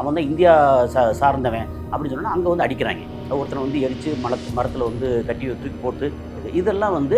அவன் தான் இந்தியா சா சார்ந்தவன் அப்படின்னு சொன்னால் அங்கே வந்து அடிக்கிறாங்க. ஒருத்தனை வந்து எரித்து மல மரத்தில் வந்து கட்டி தூக்கி போட்டு இதெல்லாம் வந்து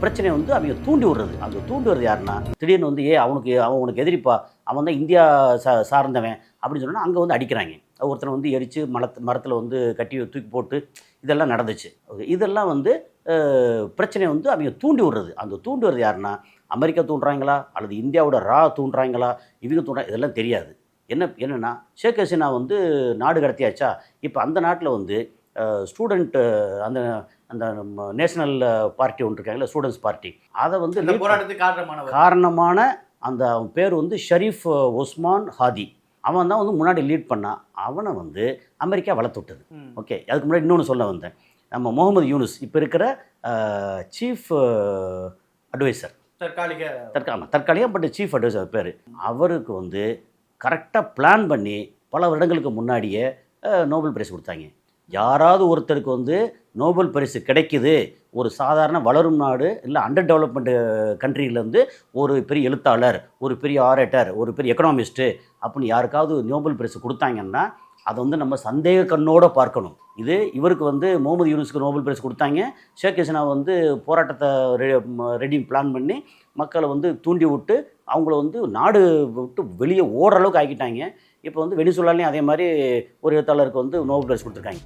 பிரச்சனை பிரச்சனையை வந்து அவங்க தூண்டி விடுறது. அந்த தூண்டி விடுறது யாருன்னா திடீர்னு வந்து ஏ அவனுக்கு அவன் உனக்கு எதிரிப்பா அவன் தான் இந்தியா சா சார்ந்தவன் அப்படின்னு சொன்னால் அங்கே வந்து அடிக்கிறாங்க. ஒருத்தனை வந்து எரித்து மலத்து மரத்தில் வந்து கட்டி தூக்கி போட்டு இதெல்லாம் நடந்துச்சு. இதெல்லாம் வந்து பிரச்சனை பிரச்சனையை வந்து அவங்க தூண்டி விடுறது. அந்த தூண்டி விடுறது யாருன்னா அமெரிக்கா தூண்டுறாங்களா? அல்லது இந்தியாவோட ரா தூண்டுறாங்களா? இவங்க தூண்டுறா இதெல்லாம் தெரியாது. என்ன என்னென்னா ஷேக் ஹசீனா வந்து நாடு கடத்தியாச்சா? இப்போ அந்த நாட்டில் வந்து ஸ்டூடெண்ட்டு அந்த அந்த நேஷனல் பார்ட்டி ஒன்று இருக்காங்கல்ல ஸ்டூடெண்ட்ஸ் பார்ட்டி. அதை வந்து போராட்டத்துக்கு காரணமானவர். காரணமான அந்த அவன் பேர் வந்து ஷரீஃப் ஒஸ்மான் ஹாதி. அவன் தான் வந்து முன்னாடி லீட் பண்ணான் அவனை வந்து அமெரிக்கா வளர்த்து விட்டது. ஓகே அதுக்கு முன்னாடி இன்னொன்று சொல்ல வந்தேன். நம்ம முகமது யூனுஸ் இப்போ இருக்கிற சீஃப் அட்வைசர். தற்காலிக தற்காலிக தற்காலிகம் பட் சீஃப் அட்வைசர் பேர். அவருக்கு வந்து கரெக்டாக பிளான் பண்ணி பல வருடங்களுக்கு முன்னாடியே நோபல் பிரைஸ் கொடுத்தாங்க. யாராவது ஒருத்தருக்கு வந்து நோபல் பரிசு கிடைக்குது. ஒரு சாதாரண வளரும் நாடு இல்லை அண்டர் டெவலப்மெண்ட் கண்ட்ரியிலேருந்து ஒரு பெரிய எழுத்தாளர் ஒரு பெரிய ஆரேட்டர் ஒரு பெரிய எக்கனாமிஸ்ட்டு அப்படின்னு யாருக்காவது நோபல் பரிசு கொடுத்தாங்கன்னா அதை வந்து நம்ம சந்தேக கண்ணோடு பார்க்கணும். இது இவருக்கு வந்து முகமது யூனிஸ்க்கு நோபல் பரிசு கொடுத்தாங்க. ஷேக் ஹசீனா வந்து போராட்டத்தை ரெடி பிளான் பண்ணி மக்களை வந்து தூண்டி விட்டு அவங்கள வந்து நாடு விட்டு வெளியே ஓடுற அளவுக்கு ஆக்கிட்டாங்க. இப்போ வந்து வெனிசுலாலையும் அதே மாதிரி ஒரு எழுத்தாளருக்கு வந்து நோபல் பிரைஸ் கொடுத்துருக்காங்க.